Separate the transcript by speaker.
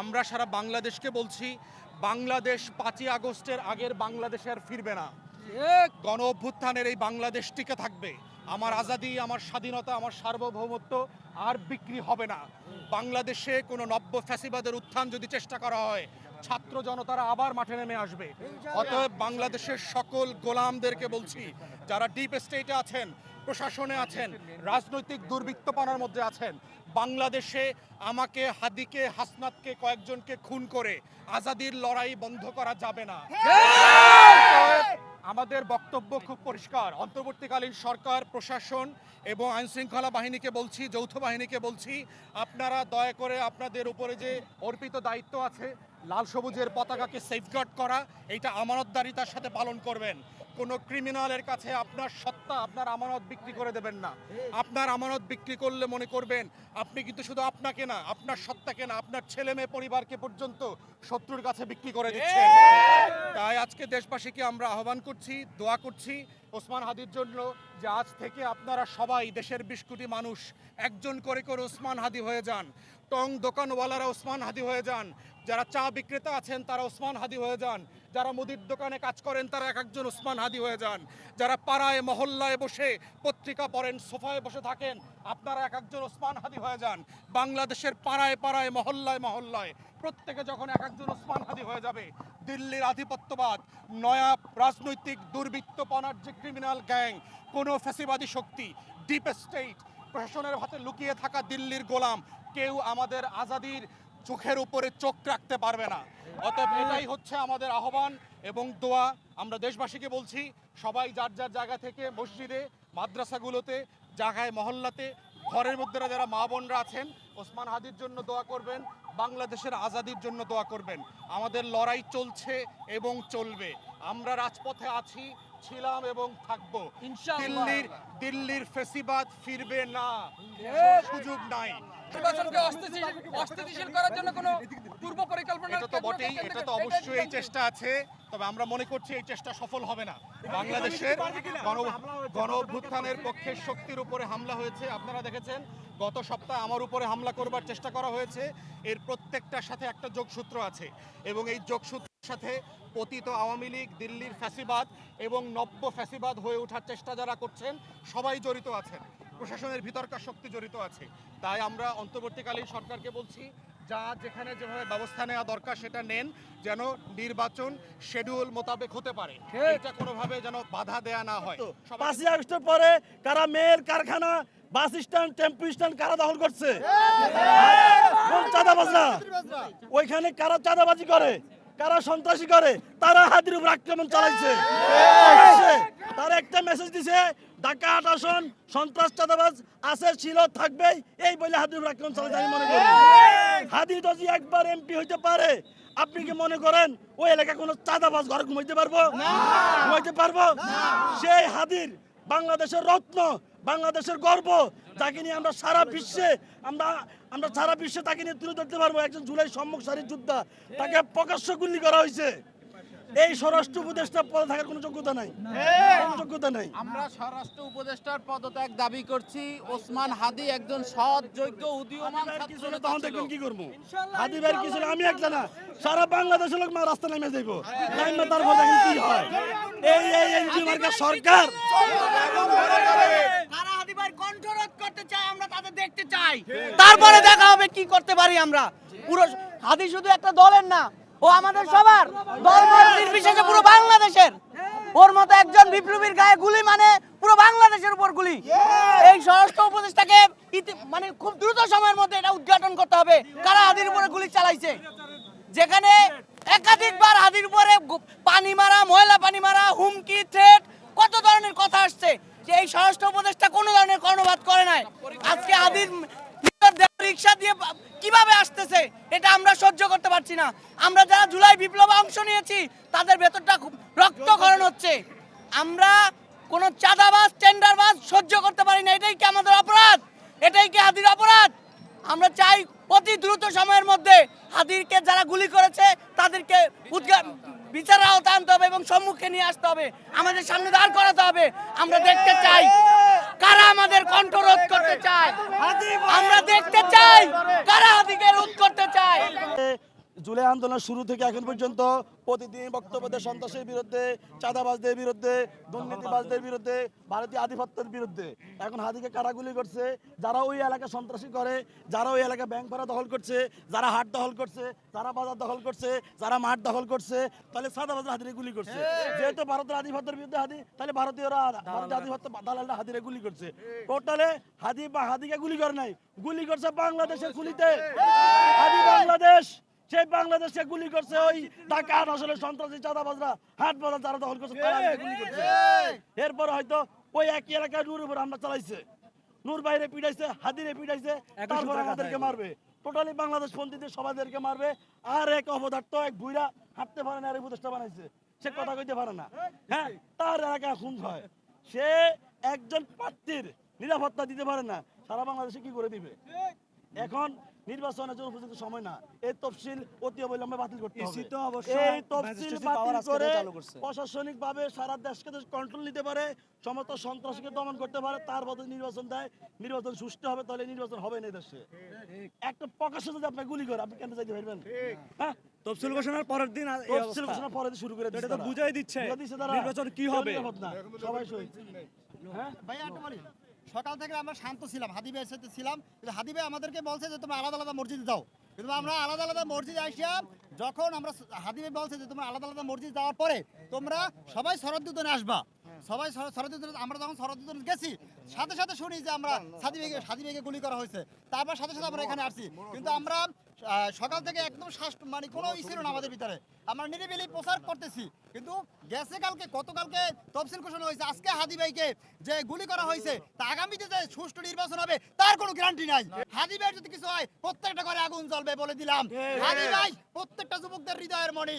Speaker 1: আমরা সারা বাংলাদেশকে বলছি, বাংলাদেশ পাঁচই আগস্টের আগের বাংলাদেশে আর ফিরবে না। গণ অভ্যুত্থানের এই বাংলাদেশ টিকে থাকবে। আমার আজাদি, আমার স্বাধীনতা, আমার সার্বভৌমত্ব আর বিক্রি হবে না। বাংলাদেশে কোনো নব্য ফ্যাসিবাদের উত্থান যদি চেষ্টা করা হয়, ছাত্র জনতারা আবার মাঠে নেমে আসবে। অতএব বাংলাদেশের সকল গোলামদেরকে বলছি, যারা ডিপ স্টেটে আছেন, প্রশাসনে আছেন, রাজনৈতিক দুর্বৃত্তপনার মধ্যে আছেন বাংলাদেশে আমাকে হাদিকে হাসনাতকে কয়েকজনকে খুন করে আজাদির লড়াই বন্ধ করা যাবে না। আমাদের বক্তব্য খুব পরিষ্কার। অন্তর্বর্তীকালীন সরকার প্রশাসন এবং আইনশৃঙ্খলা বাহিনীকে বলছি যৌথ বাহিনীকে বলছি আপনারা দয়া করে আপনাদের উপরে যে অর্পিত দায়িত্ব আছে লাল সবুজের পতাকাকে সেফগার্ড করা, এইটা আমানতদারিতার সাথে পালন করবেন। কোনো ক্রিমিনালের কাছে আপনার সত্তা, আপনার আমানত বিক্রি করে দেবেন না। আপনার আমানত বিক্রি করলে মনে করবেন, আপনি কিন্তু শুধু আপনাকে না, আপনার সত্তাকে না, আপনার ছেলে মেয়ে পরিবারকে পর্যন্ত শত্রুর কাছে বিক্রি করে দিচ্ছেন। তাই আজকে দেশবাসীকে আমরা আহ্বান করছি, দোয়া করছি ওসমান হাদির জন্য যে আজ থেকে আপনারা সবাই দেশের বিশ কোটি মানুষ একজন করে করে ওসমান হাদি হয়ে যান। টং দোকানওয়ালারা ওসমান হাদি হয়ে যান। যারা চা বিক্রেতা আছেন, তারা ওসমান হাদি হয়ে যান। যারা মুদির দোকানে কাজ করেন, তারা এক একজন ওসমান হাদি হয়ে যান। যারা পাড়ায়, মহল্লায় বসে পত্রিকা পড়েন, সোফায় বসে থাকেন, আপনারা এক একজন ওসমান হাদি হয়ে যান। বাংলাদেশের পাড়ায় পাড়ায়, মহল্লায় মহল্লায় প্রত্যেকে যখন এক একজন ওসমান হাদি হয়ে যাবে, দিল্লির আধিপত্যবাদ, নয়া রাজনৈতিক দুর্বৃত্তপনার যে ক্রিমিনাল গ্যাং কোনো ফ্যাসিবাদী শক্তি ডিপ স্টেট প্রশাসনের হাতে লুকিয়ে থাকা দিল্লির গোলাম কেউ আমাদের আজাদির চোখের উপরে চোখ রাখতে পারবে না। অতএব এটাই হচ্ছে আমাদের আহ্বান এবং দোয়া। আমরা দেশবাসীকে বলছি, সবাই যার যার জায়গা থেকে মসজিদে, মাদ্রাসাগুলোতে, জায়গায় মহল্লাতে, ঘরের মধ্যে যারা মা বোনরা আছেন, ওসমান হাদির জন্য দোয়া করবেন, বাংলাদেশের আজাদির জন্য দোয়া করবেন। আমাদের লড়াই চলছে এবং চলবে। আমরা রাজপথে আছি ছিলাম এবং থাকব। দিল্লির দিল্লির ফেসিবাদ ফিরবে না। সুযোগ নাই।
Speaker 2: নির্বাচনকে অস্থিতিশীল অস্থিতিশীল করার জন্য কোনো পূর্ব পরিকল্পনা
Speaker 1: এটা তো বটেই এটা তো অবশ্যই এই চেষ্টা আছে তবে আমরা মনে করছি এই চেষ্টা সফল হবে না। বাংলাদেশের গণ- গণ অভ্যুত্থানের পক্ষের শক্তির উপরে হামলা হয়েছে। আপনারা দেখেছেন গত সপ্তাহে আমার উপরে হামলা করবার চেষ্টা করা হয়েছে। এর প্রত্যেকটার সাথে একটা যোগসূত্র আছে এবং এই যোগসূত্রের সাথে পতিত আওয়ামী লীগ দিল্লির ফ্যাসিবাদ এবং নব্য ফ্যাসিবাদ হয়ে ওঠার চেষ্টা যারা করছেন সবাই জড়িত আছেন। প্রশাসনের ভিতরকার শক্তি জড়িত আছে। তাই আমরা অন্তর্বর্তীকালীন সরকারকে বলছি যা যেখানে যেভাবে ব্যবস্থা নেওয়া দরকার সেটা নেন যেন নির্বাচন শেডিউল মোতাবেক হতে পারে। এটা কোনোভাবে যেন বাধা দেয়া না হয়।
Speaker 3: পাঁচই আগস্টের পরে কারা মেয়ের কারখানা বাস স্ট্যান্ড টেম্পু স্ট্যান্ড কারা দখল করছে? চাঁদাবাজরা? ওইখানে কারা চাঁদাবাজি করে? কারা সন্ত্রাসী করে? তারা হাতির উপর আক্রমণ চালাইছে। তারা একটা মেসেজ দিছে ঢাকা আট আসন সন্ত্রাস চাঁদাবাজ আছে ছিল থাকবেই এই বলে হাতির উপর আক্রমণ চালাইছে আমি মনে করি। হাদি যদি একবার এমপি হইতে পারে আপনি কি মনে করেন ওই এলাকায় কোনো চাঁদাবাজ ঘরে ঘুমাইতে পারব? ঘুমাইতে পারব? সেই হাদির বাংলাদেশের রত্ন বাংলাদেশের গর্ব। তাকে নিয়ে আমরা সারা বিশ্বে, আমরা আমরা সারা বিশ্বে তাকে নিয়ে তুলে ধরতে পারব। একজন জুলাই সম্মুখ সারির যোদ্ধা। তাকে প্রকাশ্য গুলি করা হয়েছে। এই স্বরাষ্ট্র উপদেষ্টা পদে থাকার কোনো যোগ্যতা নাই। যোগ্যতা নাই।
Speaker 4: আমরা স্বরাষ্ট্র উপদেষ্টার পদত্যাগ দাবি করছি। ওসমান হাদি একজন সৎ যোগ্য উদীয়মান ছাত্র
Speaker 3: কিছু তখন দেখবেন কি করব? হাদি ভাইয়ের কিছু আমি একটা না। সারা বাংলাদেশের লোক মা রাস্তা নেমে যাইবো। নাইমা তারপর দেখেন কি হয়। এই এই এই যে মার্কা সরকার।
Speaker 5: তারা হাদিবার কণ্ঠরোধ করতে চায় আমরা তাদের দেখতে চাই। তারপরে দেখা হবে কি করতে পারি আমরা। পুরো হাদি শুধু একটা দলের না ও আমাদের সবার। দল নির্বিশেষে পুরো বাংলাদেশের। ওর মতো একজন বিপ্লবীর গায়ে গুলি মানে পুরো বাংলাদেশের উপর গুলি। এই স্বরাষ্ট্র উপদেশটাকে ইতি- মানে খুব দ্রুত সময়ের মধ্যে এটা উদ্ঘাটন করতে হবে। কারা হাদির উপরে গুলি চালাইছে? যেখানে একাধিকবার হাদির উপরে পানি মারা, ময়লা পানি মারা, হুমকি থ্রেট কত ধরনের কথা আসছে? যে এই স্বরাষ্ট্র উপদেশটা কোনো ধরনের কর্ণপাত করে নাই। আজকে হাদির নিজের দেহ রিক্সা দিয়ে বা- কীভাবে আসতেছে এটা আমরা সহ্য করতে পারছি না। আমরা যারা জুলাই বিপ্লবে অংশ নিয়েছি, তাদের ভেতরটা খুব রক্তক্ষরণ হচ্ছে। আমরা কোনো চাঁদাবাজ, টেন্ডারবাজ সহ্য করতে পারি না। এটাই কি আমাদের অপরাধ? এটাই কি হাদির অপরাধ? আমরা চাই অতি দ্রুত সময়ের মধ্যে হাদিরকে যারা গুলি করেছে, তাদেরকে বিচারের আওতায় আনতে হবে এবং সম্মুখে নিয়ে আসতে হবে। আমাদের সামনে দাঁড় করাতে হবে। আমরা দেখতে চাই কারা আমাদের কণ্ঠ রোধ করতে চায়। আমরা দেখতে চাই কারা হাদিকে রোধ করতে চায়।
Speaker 3: জুলাই আন্দোলন শুরু থেকে এখন পর্যন্ত প্রতিদিন বক্তব্য দেয় সন্ত্রাসের বিরুদ্ধে চাঁদাবাজদের বিরুদ্ধে দুর্নীতিবাজদের বিরুদ্ধে ভারতীয় আধিপত্যের বিরুদ্ধে। এখন হাদিকে কারাগুলি করছে যারা ওই এলাকা সন্ত্রাসী করে যারা ওই এলাকা ব্যাংক ভাড়া দখল করছে যারা হাট দখল করছে যারা বাজার দখল করছে যারা মাঠ দখল করছে তাহলে চাঁদাবাজরা হাতিরে গুলি করছে। যেহেতু ভারতের আধিপত্যের বিরুদ্ধে হাদি তাহলে ভারতীয়রা ভারতীয় আধিপত্য দালালরা হাতিরে গুলি করছে। টোটালে হাদি বা হাদিকে গুলি করে নাই। গুলি করছে বাংলাদেশের গুলিতে হাদি বাংলাদেশ। সেই বাংলাদেশে গুলি করছে ওই আসলে সন্ত্রাসী চাঁদাবাজরা। হাট বাজার যারা দখল করছে তারা গুলি করছে। এরপর হয়তো ওই একই এলাকায় নূর উপর আমরা চালাইছে। নূর বাইরে পিটাইছে হাদিরে পিটাইছে তারপর আমাদেরকে মারবে। টোটালি বাংলাদেশ পন্থীদের সবাইদেরকে মারবে। আর এক অবদার্থ এক বুইরা হাঁটতে পারে না আর এই উপদেশটা বানাইছে। সে কথা কইতে পারে না। হ্যাঁ তার এলাকায় খুন হয়। সে একজন প্রার্থীর নিরাপত্তা দিতে পারে না। সারা বাংলাদেশে কি করে দিবে? এখন নির্বাচনের জন্য উপযুক্ত সময় না। এই তফসিল অতি অবিলম্বে বাতিল করতে হবে। এই তফসিল বাতিল করে প্রশাসনিক ভাবে সারা দেশকে কন্ট্রোল নিতে পারে সমস্ত সন্ত্রাসীকে দমন করতে পারে তার বদলে নির্বাচন দেয়। নির্বাচন সুষ্ঠু হবে তাহলে নির্বাচন হবে না দেশে। একটা প্রকাশ্য যদি আপনি গুলি করে আপনি কেন যাইতে পারবেন? হ্যাঁ?
Speaker 6: তফসিল ঘোষণার পরের দিন
Speaker 3: তফসিল
Speaker 6: অবস্থা।
Speaker 3: ঘোষণা পরে শুরু করে
Speaker 6: এটা তো বুঝাই দিচ্ছে নির্বাচন কি হবে।
Speaker 3: সবাই শহীদ
Speaker 7: ভাই বলি। সকাল থেকে আমরা শান্ত ছিলাম হাদি ভাইয়ের সাথে ছিলাম। কিন্তু হাদি ভাই আমাদেরকে বলছে যে তোমরা আলাদা আলাদা মসজিদে যাও। কিন্তু আমরা আলাদা আলাদা মসজিদে আসিয়াম যখন আমরা হাদি ভাই বলছে যে তোমরা আলাদা আলাদা মসজিদ যাওয়ার পরে তোমরা সবাই শরৎদূতনে আসবা। সবাই শরৎদূতনে আমরা যখন শরৎদূতনে গেছি সাথে সাথে শুনি যে আমরা সাদি ভাইকে সাদি ভাইকে গুলি করা হয়েছে। তারপর সাথে সাথে আমরা এখানে আসছি কিন্তু আমরা সকাল থেকে একদম শ্বাস মানে কোনো ই ছিল না আমাদের ভিতরে। আমরা নিরিবিলি প্রচার করতেছি। কিন্তু গেছে কালকে গতকালকে তফসিল ঘোষণা হয়েছে। আজকে হাদি ভাইকে যে গুলি করা হয়েছে তা আগামীতে যে সুষ্ঠু নির্বাচন হবে তার কোনো গ্যারান্টি নাই। হাদি ভাই যদি কিছু হয় প্রত্যেকটা ঘরে আগুন জ্বলবে বলে দিলাম। হাদি ভাই প্রত্যেকটা যুবকদের হৃদয়ের মণি।